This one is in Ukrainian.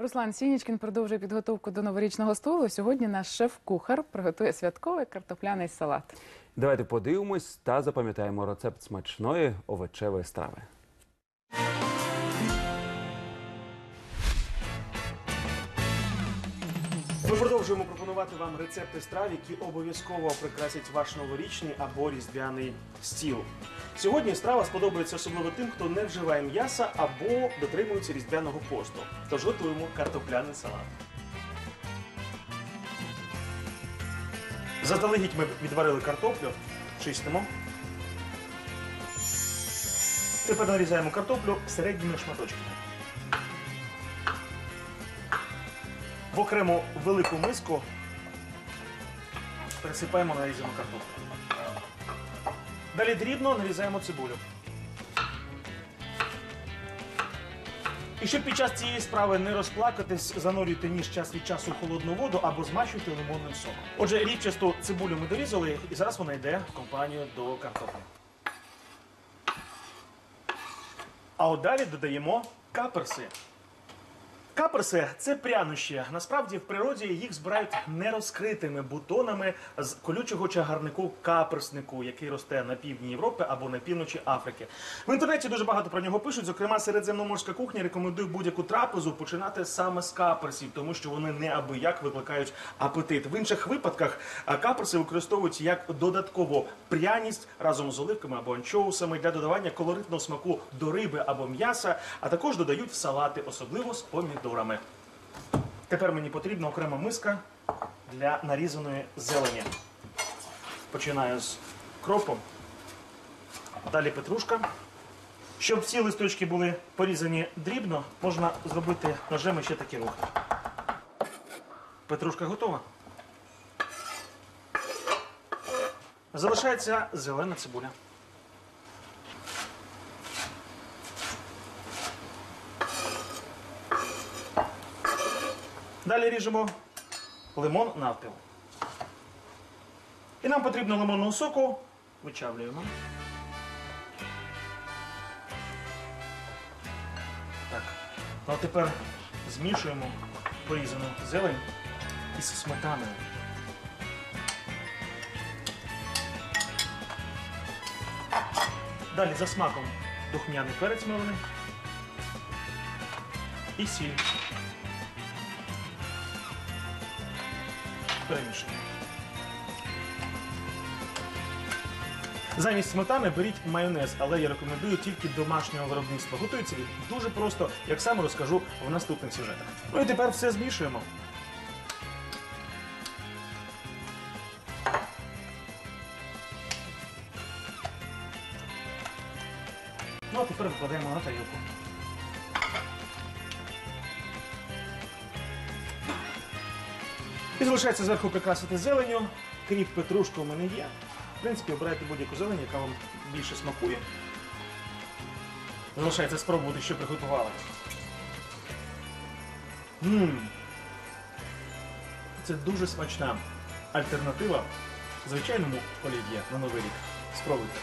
Руслан Сінічкін продовжує підготовку до новорічного столу. Сьогодні наш шеф-кухар приготує святковий картопляний салат. Давайте подивимось та запам'ятаємо рецепт смачної овочевої страви. Ми продовжуємо пропонувати вам рецепти страв, які обов'язково прикрасять ваш новорічний або різдвяний стіл. Сьогодні страва сподобається особливо тим, хто не вживає м'яса або дотримується різдвяного посту. Тож готуємо картопляний салат. Заздалегідь ми відварили картоплю, чистимо. Тепер нарізаємо картоплю середніми шматочками. В окрему велику миску пересипаємо нарізану картоплю. Далі дрібно нарізаємо цибулю. І щоб під час цієї справи не розплакатись, занурюйте ніж час від часу холодну воду або змащуйте лимонним соком. Отже, рівчасту цибулю ми дорізали, і зараз вона йде в компанію до картоплі. А от далі додаємо каперси. Каперси це прянощі. Насправді в природі їх збирають нерозкритими бутонами з колючого чагарнику каперснику, який росте на півдні Європи або на півночі Африки. В інтернеті дуже багато про нього пишуть. Зокрема, середземноморська кухня рекомендує будь-яку трапезу починати саме з каперсів, тому що вони неабияк викликають апетит. В інших випадках каперси використовують як додаткову пряність разом з оливками або анчоусами для додавання колоритного смаку до риби або м'яса, а також додають в салати, особливо з помідорами. Тепер мені потрібна окрема миска для нарізаної зелені. Починаю з кропом, далі петрушка. Щоб всі листочки були порізані дрібно, можна зробити ножем ще такі рухи. Петрушка готова. Залишається зелена цибуля. Далі ріжемо лимон навпіл. І нам потрібно лимонного соку. Вичавлюємо. Так. Ну а тепер змішуємо порізану зелень із сметаною. Далі за смаком духмяний перець мелений і сіль. Перемішуємо. Замість сметани беріть майонез, але я рекомендую тільки домашнього виробництва. Готується він дуже просто, як саме розкажу в наступних сюжетах. Ну і тепер все змішуємо. Ну а тепер викладаємо на тарілку. І залишається зверху прикрасити зеленю. Кріп петрушка у мене є. В принципі, обирайте будь-яку зелень, яка вам більше смакує. Залишається спробувати, що приготували. Ммм. Це дуже смачна альтернатива звичайному олів'є на Новий рік. Спробуйте.